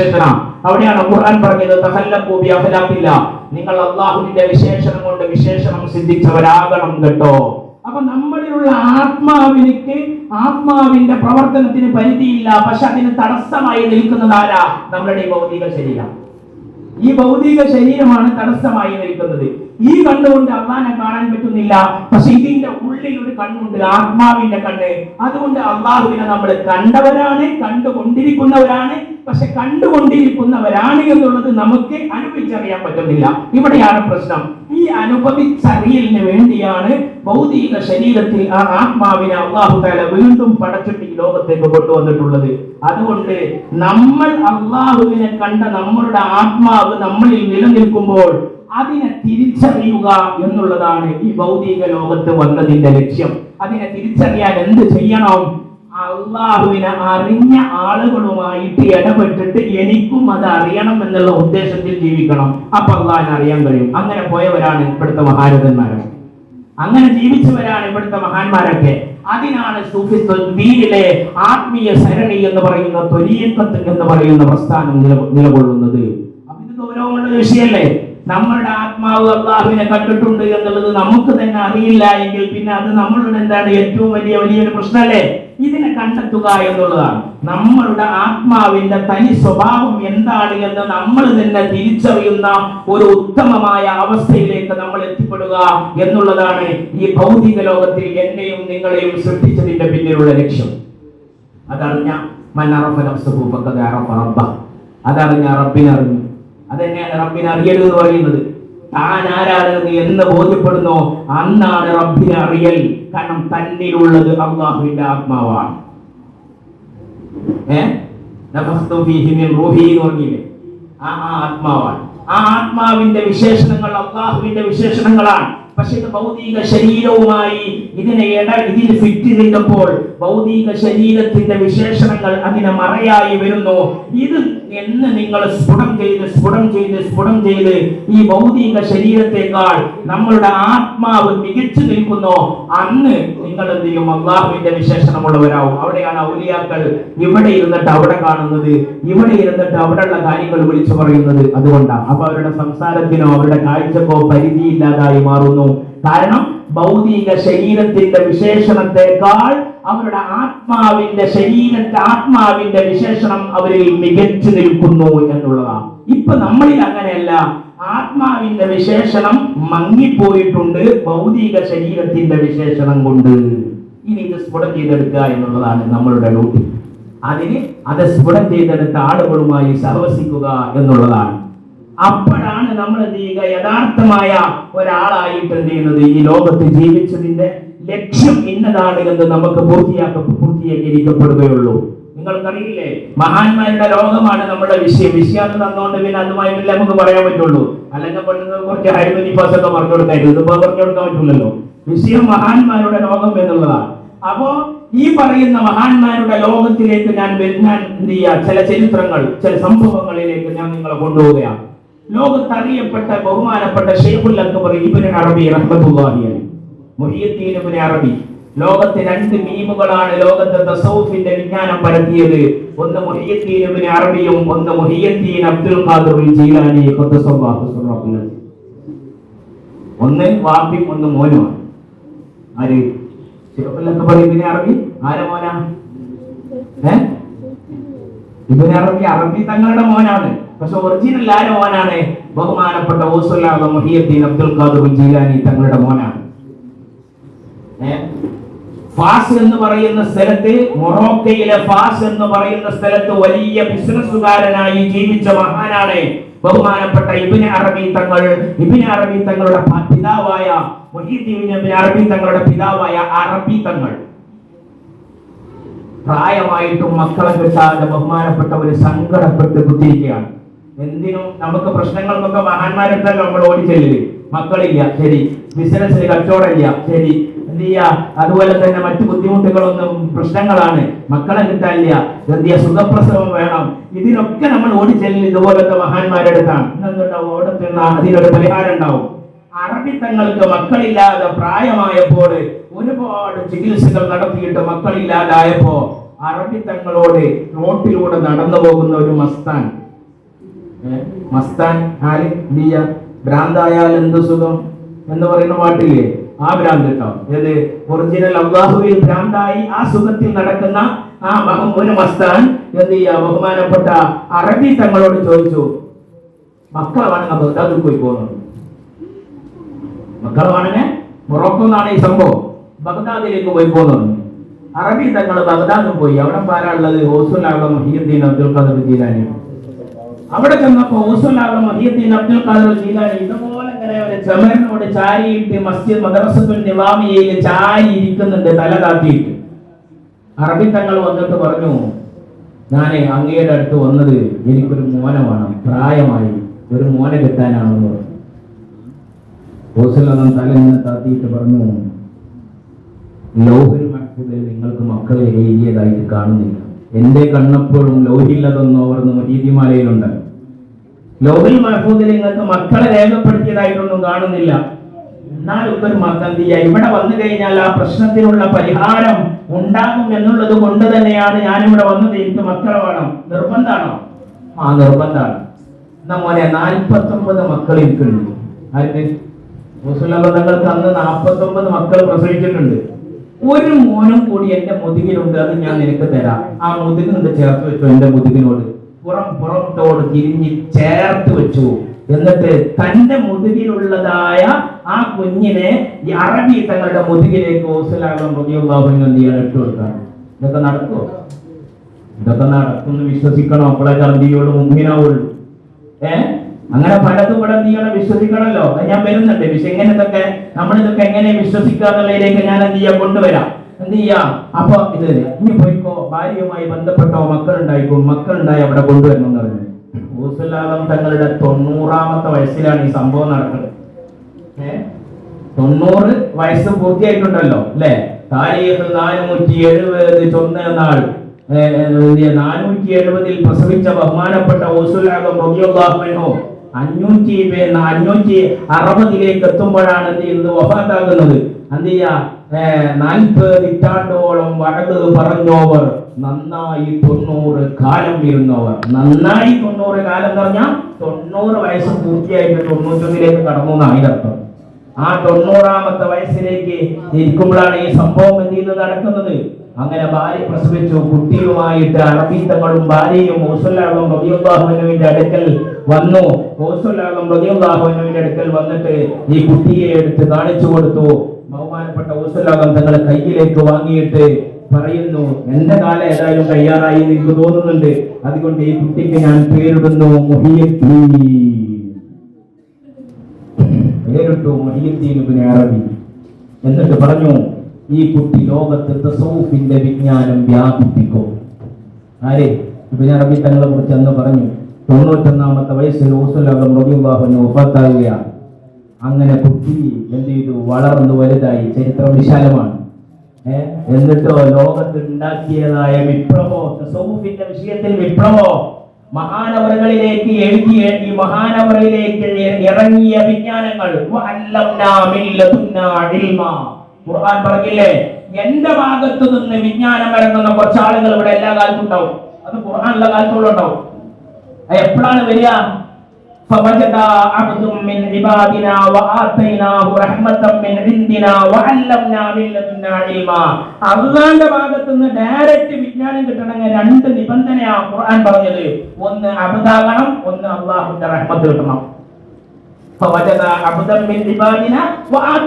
വിശേഷണം. അവിടെയാണ് ഖുർആൻ പറഞ്ഞത് തഹല്ലഖൂ ബി അഖ്ലാഖില്ല നിങ്ങൾ അള്ളാഹുവിന്റെ വിശേഷണം കൊണ്ട് വിശേഷണം സിദ്ധിച്ചവരാകണം കേട്ടോ. അപ്പൊ നമ്മളിലുള്ള ആത്മാവിനിക്ക് ആത്മാവിന്റെ പ്രവർത്തനത്തിന് പരിധിയില്ല പക്ഷെ അതിന് തടസ്സമായി നിൽക്കുന്നത് ആരാ? നമ്മളുടെ ഈ ഭൗതിക ശരീരം. ഈ ഭൗതിക ശരീരമാണ് തടസ്സമായി നിൽക്കുന്നത്. ഈ കണ്ണുകൊണ്ട് അള്ളാനെ കാണാൻ പറ്റുന്നില്ല പക്ഷെ ഇതിന്റെ ഉള്ളിൽ ഒരു കണ്ണുണ്ട് ആത്മാവിന്റെ കണ്ണ്. അതുകൊണ്ട് അള്ളാഹുവിനെ നമ്മൾ കണ്ടവരാണ് കണ്ടുകൊണ്ടിരിക്കുന്നവരാണ് പക്ഷെ കണ്ടുകൊണ്ടിരിക്കുന്നവരാണ് എന്നുള്ളത് നമുക്ക് അനുഭവിച്ചറിയാൻ പറ്റുന്നില്ല. ഇവിടെയാണ് പ്രശ്നം. ഈ അനുഭവിച്ചറിയലിന് വേണ്ടിയാണ് ഭൗതിക ശരീരത്തിൽ ആ ആത്മാവിനെ അള്ളാഹു താല വീണ്ടും പടച്ചിട്ട് ഈ ലോകത്തേക്ക് കൊണ്ടുവന്നിട്ടുള്ളത്. അതുകൊണ്ട് നമ്മൾ അള്ളാഹുവിനെ കണ്ട നമ്മളുടെ ആത്മാവ് നമ്മളിൽ നിലനിൽക്കുമ്പോൾ അതിനെ തിരിച്ചറിയുക എന്നുള്ളതാണ് ഈ ഭൗതിക ലോകത്ത് വന്നതിന്റെ ലക്ഷ്യം. അതിനെ തിരിച്ചറിയാൻ എന്ത് ചെയ്യണം? അള്ളാഹുവിനെ അറിഞ്ഞ ആളുകളുമായിട്ട് ഇടപെട്ടിട്ട് എനിക്കും അത് അറിയണം എന്നുള്ള ഉദ്ദേശത്തിൽ ജീവിക്കണം. അപ്പൊ അള്ളാഹിനെ അറിയാൻ കഴിയും. അങ്ങനെ പോയവരാണ് ഇവിടുത്തെ മഹാരഥന്മാരൊക്കെ. അങ്ങനെ ജീവിച്ചവരാണ് ഇവിടുത്തെ മഹാന്മാരൊക്കെ. അതിനാണ് സൂഫിത്വീരിലെ ആത്മീയ സരണി എന്ന് പറയുന്ന തൊലിയത്വത്തിൽ എന്ന് പറയുന്ന പ്രസ്ഥാനം നില- നിലകൊള്ളുന്നത്. അപ്പൊ ഇത് ഗൗരവമുള്ള വിഷയല്ലേ നമ്മളുടെ ആത്മാവ് അള്ളാഹുവിനെ കണ്ടിട്ടുണ്ട് എന്നുള്ളത് നമുക്ക് തന്നെ അറിയില്ല എങ്കിൽ പിന്നെ അത് നമ്മളുടെ എന്താണ് ഏറ്റവും വലിയ വലിയൊരു പ്രശ്നമല്ലേ? ഇതിനെ കണ്ടെത്തുക എന്നുള്ളതാണ് നമ്മളുടെ ആത്മാവിന്റെ തനി സ്വഭാവം എന്താണ് എന്ന് നമ്മൾ തന്നെ തിരിച്ചറിയുന്ന ഒരു ഉത്തമമായ അവസ്ഥയിലേക്ക് നമ്മൾ എത്തിപ്പെടുക എന്നുള്ളതാണ് ഈ ഭൗതിക ലോകത്തിൽ എന്നെയും നിങ്ങളെയും സൃഷ്ടിച്ചതിന്റെ പിന്നിലുള്ള ലക്ഷ്യം. അതറിഞ്ഞ അതറിഞ്ഞ റബ്ബിനറിഞ്ഞു അതെന്നെയാണ് റബ്ബിനെ അറിയൽ എന്ന് പറയുന്നത്. താൻ ആരാണെന്ന് എന്ന് ബോധ്യപ്പെടുന്നോ? അന്നാണ് റബ്ബിനെ അറിയൽ. കാരണം തന്നിലുള്ളത് അള്ളാഹുവിന്റെ ആത്മാവാണ്. ആ ആത്മാവാണ്. ആ ആത്മാവിന്റെ വിശേഷണങ്ങൾ അള്ളാഹുവിന്റെ വിശേഷണങ്ങളാണ്. പക്ഷെ ഇത് ഭൗതിക ശരീരവുമായി ഇതിനെ ഇട ഇതിൽ ഫിറ്റ് നിന്നപ്പോൾ ഭൗതിക ശരീരത്തിന്റെ വിശേഷണങ്ങൾ അതിനെ മറയായി വരുന്നു. ഇത് എന്ന് നിങ്ങൾ സ്ഫുടം ചെയ്ത് സ്ഫുടം ചെയ്ത് സ്ഫുടം ചെയ്ത് ഈ ഭൗതിക ശരീരത്തെക്കാൾ നമ്മളുടെ ആത്മാവ് മികച്ചു നിൽക്കുന്നു. അന്ന് നിങ്ങൾ എന്ത് ചെയ്യും? അള്ളാഹുവിന്റെ വിശേഷണമുള്ളവരാവും. അവിടെയാണ് ഔലിയാക്കൾ ഇവിടെ ഇരുന്നിട്ട് അവിടെ കാണുന്നത്. ഇവിടെ ഇരുന്നിട്ട് അവിടെയുള്ള കാര്യങ്ങൾ വിളിച്ചു പറയുന്നത്. അതുകൊണ്ടാണ്. അപ്പൊ അവരുടെ സംസാരത്തിനോ അവരുടെ കാഴ്ചക്കോ പരിധിയില്ലാതായി മാറുന്നു. കാരണം ഭൗതിക ശരീരത്തിന്റെ വിശേഷണത്തെക്കാൾ അവരുടെ ആത്മാവിന്റെ ശരീരത്തെ ആത്മാവിന്റെ വിശേഷണം അവരിൽ മികച്ചു നിൽക്കുന്നു എന്നുള്ളതാണ്. ഇപ്പൊ നമ്മളിൽ അങ്ങനെയല്ല. ആത്മാവിന്റെ വിശേഷണം മങ്ങിപ്പോയിട്ടുണ്ട് ഭൗതിക ശരീരത്തിന്റെ വിശേഷണം കൊണ്ട്. ഇനി ഇത് സ്ഫുടം ചെയ്തെടുക്കുക എന്നുള്ളതാണ് നമ്മളുടെ ഡ്യൂട്ടി. അതിന് അത് സ്ഫുടം ചെയ്തെടുത്ത ആളുകളുമായി സഹവസിക്കുക എന്നുള്ളതാണ്. അപ്പോഴാണ് നമ്മൾ എന്ത് ചെയ്യുക? യഥാർത്ഥമായ ഒരാളായിട്ട് എന്ത് ചെയ്യുന്നത്? ഈ ലോകത്ത് ജീവിച്ചതിന്റെ ലക്ഷ്യം ഇന്നതാണ് എന്ന് നമുക്ക് പൂർത്തിയാക്ക പൂർത്തീകരിക്കപ്പെടുകയുള്ളൂ. നിങ്ങൾക്കറിയില്ലേ? മഹാന്മാരുടെ ലോകമാണ് നമ്മുടെ വിഷയം. വിഷയം തന്നുകൊണ്ട് പിന്നെ അതുമായി പിന്നെ നമുക്ക് പറയാൻ പറ്റുള്ളൂ. അല്ലെങ്കിൽ പെണ്ണുങ്ങൾ കുറച്ച് അഴിമതി പാസൊക്കെ പറഞ്ഞു കൊടുക്കായിരുന്നു ഇതിപ്പോ പറഞ്ഞു കൊടുക്കാൻ പറ്റില്ലല്ലോ വിഷയം മഹാന്മാരുടെ ലോകം എന്നുള്ളതാണ്. അപ്പോ ഈ പറയുന്ന മഹാന്മാരുടെ ലോകത്തിലേക്ക് ഞാൻ ഞാൻ എന്ത് ചെയ്യുക? ചില ചരിത്രങ്ങൾ ചില സംഭവങ്ങളിലേക്ക് ഞാൻ നിങ്ങളെ കൊണ്ടുപോവുകയാണ്. ലോകത്തറിയപ്പെട്ട ബഹുമാനപ്പെട്ട ഷെയ്ഖുൽ അക്ബർ ഇബ്നു അറബി റഹ്മത്തുള്ളാഹി അലൈഹി മുഹിയുദ്ദീൻ ഇബ്നു അറബി ലോകത്തെ രണ്ട് മീമുകളാണ് ലോകത്തെ തസൗഫിന്റെ വിജ്ഞാനം പരത്തിയത്. ഒന്ന് മുഹിയദ്ദീൻ ഇബ്നു അറബിയും ഒന്ന് മുഹിയദ്ദീൻ അബ്ദുൽ ഖാദിർ ജീലാനി ഖദ്ദസല്ലാഹു അസീസ്. ഒന്ന് വാപ്പിയും ഒന്ന് മോനുമാണ്. ആര്? ഷെയ്ഖുൽ അക്ബർ ഇബ്നു അറബി. ആരെ മോനാ? ഏ? ഇബ്നു അറബി അറബി തങ്ങളുടെ മോനാണ്. പക്ഷെ ഒറിജിനൽ ആരും മോനാണ്? ബഹുമാനപ്പെട്ട ഊസുല്ലാഹ് മുഹിയുദ്ദീൻ അബ്ദുൽ ഖാദിർ ജീലാനി തങ്ങളുടെ മോനാണ്. ഫാസ് എന്ന് പറയുന്ന സ്ഥലത്ത് മൊറോക്കയിലെ ഫാസ് എന്ന് പറയുന്ന സ്ഥലത്ത് വലിയ ബിസിനസ്സുകാരനായി ജീവിച്ച മഹാനാണ് ബഹുമാനപ്പെട്ട ഇബിന് അറബി തങ്ങൾ. ഇബിന് അറബി തങ്ങളുടെ പിതാവായ മുഹീദ്ദീൻ അറബി തങ്ങളുടെ പിതാവായ അറബി തങ്ങൾ. പ്രായമായിട്ടും മക്കളെ കിട്ടാതെ ബഹുമാനപ്പെട്ട ഒരു സങ്കടപ്പെട്ട് കുത്തിയിരിക്കുകയാണ്. എന്തിനും നമുക്ക് പ്രശ്നങ്ങൾക്കൊക്കെ മഹാന്മാരെടുത്തല്ലോ നമ്മൾ ഓടിച്ചെല്ലിൽ മക്കളില്ല ശരി. ബിസിനസ്സിന് കച്ചവടമില്ല ശരി. എന്ത് ചെയ്യാ? അതുപോലെ തന്നെ മറ്റു ബുദ്ധിമുട്ടുകളൊന്നും പ്രശ്നങ്ങളാണ്. മക്കളെ കിട്ടാനില്ല. എന്ത് ചെയ്യാ? സുഖപ്രസവം വേണം. ഇതിനൊക്കെ നമ്മൾ ഓടിച്ചെല്ലിൽ ഇതുപോലത്തെ മഹാന്മാരുടെ അടുത്താണ്. ഇന്നെന്തുണ്ടാവും? അവിടെ അതിനൊരു പരിഹാരം ഉണ്ടാവും. അറബിത്തങ്ങൾക്ക് മക്കളില്ലാതെ പ്രായമായപ്പോൾ ഒരുപാട് ചികിത്സകൾ നടത്തിയിട്ട് മക്കളില്ലാതായപ്പോ അറബിത്തങ്ങളോട് നോട്ടിലൂടെ നടന്നു പോകുന്ന ഒരു മസ്താൻ? മസ്താൻ ഹാലിയ ഭ്രാന്തായാൽ എന്ത് സുഖം എന്ന് പറയുന്ന പാട്ടില്ലേ? ആ ഭ്രാന്ത് കേട്ടോ ഏത്? ഒറിജിനൽ അള്ളാഹുവിൽ ഭ്രാന്തായി ആ സുഖത്തിൽ നടക്കുന്ന ആ മഹം ഒരു മസ്താൻ എന്ത് ചെയ്യാ? ബഹുമാനപ്പെട്ട അറബി തങ്ങളോട് ചോദിച്ചു മക്കളാണെങ്കിൽ ബഗ്ദാദിൽ പോയി പോകുന്നത്. മക്കളാണെങ്കിൽ മൊറോക്കോ എന്നാണ് ഈ സംഭവം. ബഗ്ദാദിലേക്ക് പോയി പോകുന്നത്. അറബി തങ്ങൾ ബഗ്ദാദിൽ പോയി. അവിടെ പാരാളുള്ളത് ഹോസുലാണ് മഹിയുദ്ദീൻ അബ്ദുൽ ഖാദർ ജീലാനി. അവിടെ ചെന്നപ്പോ ഹോസുലാകം മഹിയുദ്ദീൻ അബ്ദുൽ ഖാദർ ജീലാനി ഇതുപോലെ ഇങ്ങനെ ചമരനോട് ചാരിയിട്ട് മസ്ജിദ് മദ്രസത്തുൽ നിവാമിയയിൽ ചാരി ഇരിക്കുന്നുണ്ട് തല താത്തിയിട്ട്. അറബി തങ്ങൾ വന്നിട്ട് പറഞ്ഞു ഞാൻ അങ്ങയുടെ അടുത്ത് വന്നത് എനിക്കൊരു മോനെ വേണം പ്രായമായി ഒരു മോനെ കിട്ടാനാണെന്ന് പറഞ്ഞു. ഹോസലൊന്നും തല ഇങ്ങനെ താത്തിയിട്ട് പറഞ്ഞു ലോഹരി മഹഫൂദിൽ നിങ്ങൾക്ക് മക്കളെ എഴുതിയതായിട്ട് കാണുന്നില്ല. എന്റെ കണ്ണപ്പോഴും ലോഹില്ലതെന്നോ പറഞ്ഞ് മരീതിമാലയിലുണ്ട് ലോഹിൽ മഹഫൂദിൽ നിങ്ങൾക്ക് മക്കളെ രേഖപ്പെടുത്തിയതായിട്ടൊന്നും കാണുന്നില്ല. എന്നാലും ഒരു മക്കന്തിയ ഇവിടെ വന്നു കഴിഞ്ഞാൽ ആ പ്രശ്നത്തിനുള്ള പരിഹാരം ഉണ്ടാകും എന്നുള്ളത് കൊണ്ട് തന്നെയാണ് ഞാനിവിടെ വന്നത്. എനിക്ക് മക്കളെ വേണം. നിർബന്ധമാണോ ആ നിർബന്ധമാണ് എന്നാ മോനെ നാൽപ്പത്തൊമ്പത് മക്കൾ എനിക്കുണ്ട്. മുസ്ലിം ബന്ധങ്ങൾക്ക് അന്ന് നാൽപ്പത്തൊമ്പത് മക്കൾ പ്രസവിച്ചിട്ടുണ്ട്. ഒരു മോനും കൂടി എന്റെ മുതുകിലുണ്ട് അത് ഞാൻ നിനക്ക് തരാം. ആ മുതുകിനോട് ചേർത്ത് വെച്ചു എന്റെ മുതുകിനോട്. പുറം പുറത്തോട് തിരിഞ്ഞ് ചേർത്ത് വെച്ചു. എന്നിട്ട് തന്റെ മുതുകിലുള്ളതായ ആ കുഞ്ഞിനെ ഈ അറബി തങ്ങളുടെ മുതുകിലേക്ക് ഓസലാകം റബിയുള്ളാഹുവിന് എന്ത് ചെയ്യാൻ ഇട്ട് കൊടുക്കാൻ ഇതൊക്കെ നടക്കുമോ ഇതൊക്കെ നടക്കുന്നു വിശ്വസിക്കണം. അപ്പോഴേ കറന്തിയോട് മുമ്പിനാവുള്ളൂ ഏ? അങ്ങനെ പലതും ഇവിടെ നീ ഇവിടെ ഞാൻ വരുന്നുണ്ട്. പക്ഷെ എങ്ങനെ ഇതൊക്കെ നമ്മൾ ഇതൊക്കെ എങ്ങനെ വിശ്വസിക്കുക എന്നുള്ളതിലേക്ക് ഞാൻ എന്ത് ചെയ്യാം? കൊണ്ടുവരാം. എന്ത് ചെയ്യാം? അപ്പൊ ഇത് ഇനി പോയിക്കോ. ഭാര്യയുമായി ബന്ധപ്പെട്ടോ? മക്കളുണ്ടായിക്കോ? മക്കളുണ്ടായി അവിടെ കൊണ്ടുവരണം എന്ന് പറഞ്ഞു. ഊസുലാലം തങ്ങളുടെ തൊണ്ണൂറാമത്തെ വയസ്സിലാണ് ഈ സംഭവം നടക്കുന്നത്? തൊണ്ണൂറ് വയസ്സ് പൂർത്തിയായിട്ടുണ്ടല്ലോ അല്ലെ? താരീഖ് നാനൂറ്റി എഴുപത് ചൊന്ന നാൾ. നാനൂറ്റി എഴുപതിൽ പ്രസവിച്ച ബഹുമാനപ്പെട്ട ഓസുലാകം റബിയുള്ളാഹുവിനോ അഞ്ഞൂറ്റി പേ- അഞ്ഞൂറ്റി അറുപതിലേക്ക് എത്തുമ്പോഴാണ് എന്ത് ചെയ്യുന്നത്? വഫാത്താകുന്നത് എന്ത് ചെയ്യാ? നാൽപ്പത് നൂറ്റാണ്ടോളം വഴത് പറഞ്ഞവർ നന്നായി തൊണ്ണൂറ് കാലം ഇരുന്നവർ നന്നായി തൊണ്ണൂറ് കാലം എന്ന് പറഞ്ഞാൽ തൊണ്ണൂറ് വയസ്സ് പൂർത്തിയായിട്ട് തൊണ്ണൂറ്റൊന്നിലേക്ക് കടന്നു എന്നാണ് ആ തൊണ്ണൂറാമത്തെ വയസ്സിലേക്ക് ഇരിക്കുമ്പോഴാണ് ഈ സംഭവം എന്ത് ചെയ്യുന്നത്? നടക്കുന്നത്. അങ്ങനെ ഭാര്യ പ്രസവിച്ചു കുട്ടിയുമായിട്ട് അറബീത്തങ്ങളും ഭാര്യയും ഓസുല്ലാഹും റബിയുല്ലാഹുവിന്റെ അടുക്കൽ വന്നു. ഓസുല്ലാഹും റബിയുല്ലാഹുവിന്റെ അടുക്കൽ വന്നിട്ട് ഈ കുട്ടിയെ എടുത്ത് കാണിച്ചു കൊടുത്തു. ബഹുമാനപ്പെട്ട ഓസുല്ലാഹം തങ്ങളെ കയ്യിലേക്ക് വാങ്ങിയിട്ട് പറയുന്നു എന്റെ കാലം ഏതായാലും തയ്യാറായി എനിക്ക് തോന്നുന്നുണ്ട്. അതുകൊണ്ട് ഈ കുട്ടിക്ക് ഞാൻ പേരിടുന്നു പേരിട്ടു ഇബ്നു അറബി. എന്നിട്ട് പറഞ്ഞു ഈ കുട്ടി ലോകത്തെ തസൗഫിന്റെ വിജ്ഞാനം വ്യാപിപ്പിക്കും. ആരെ? ഇപ്പൊ ഞാൻ അറബി തങ്ങളെ കുറിച്ച് അന്ന് പറഞ്ഞു തൊണ്ണൂറ്റൊന്നാമത്തെ വയസ്സിൽ ഓസുലകം റബിയുള്ളാഹുവിന് ഒപ്പത്താകുകയാണ് അങ്ങനെ കുട്ടി എന്ത് ചെയ്തു? വളർന്നു വലുതായി. ചരിത്രം വിശാലമാണ്? എന്നിട്ടോ ലോകത്ത് ഉണ്ടാക്കിയതായ വിപ്ലവോ തസൗഫിന്റെ വിഷയത്തിൽ വിപ്ലവോ മഹാനവറുകളിലേക്ക് എഴുതിയ ഈ മഹാനവറിലേക്ക് ഇറങ്ങിയ വിജ്ഞാനങ്ങൾ. ഖുർആൻ പറഞ്ഞില്ലേ എന്റെ ഭാഗത്തു നിന്ന് വിജ്ഞാനം ഇറങ്ങുന്ന കുറച്ച് ആളുകൾ ഇവിടെ എല്ലാ കാലത്തും ഉണ്ടാവും അത് ഖുർആനുള്ള കാലത്തോളം ഉണ്ടാവും അത് എപ്പോഴാണ് വരിക فوجد عبد من عبادنا وآتيناه رحمة من عندنا وعلمنا من لدنا علما അള്ളാന്റെ ഭാഗത്ത് നിന്ന് ഡയറക്റ്റ് വിജ്ഞാനം കിട്ടണമെങ്കിൽ രണ്ട് നിബന്ധനയാ ഖുർആൻ പറഞ്ഞത് ഒന്ന് അബുദാകണം ഒന്ന് അള്ളാഹുന്റെ റഹ്മത്ത് കിട്ടണം فوجد عبدا من عبادنا وآتيناه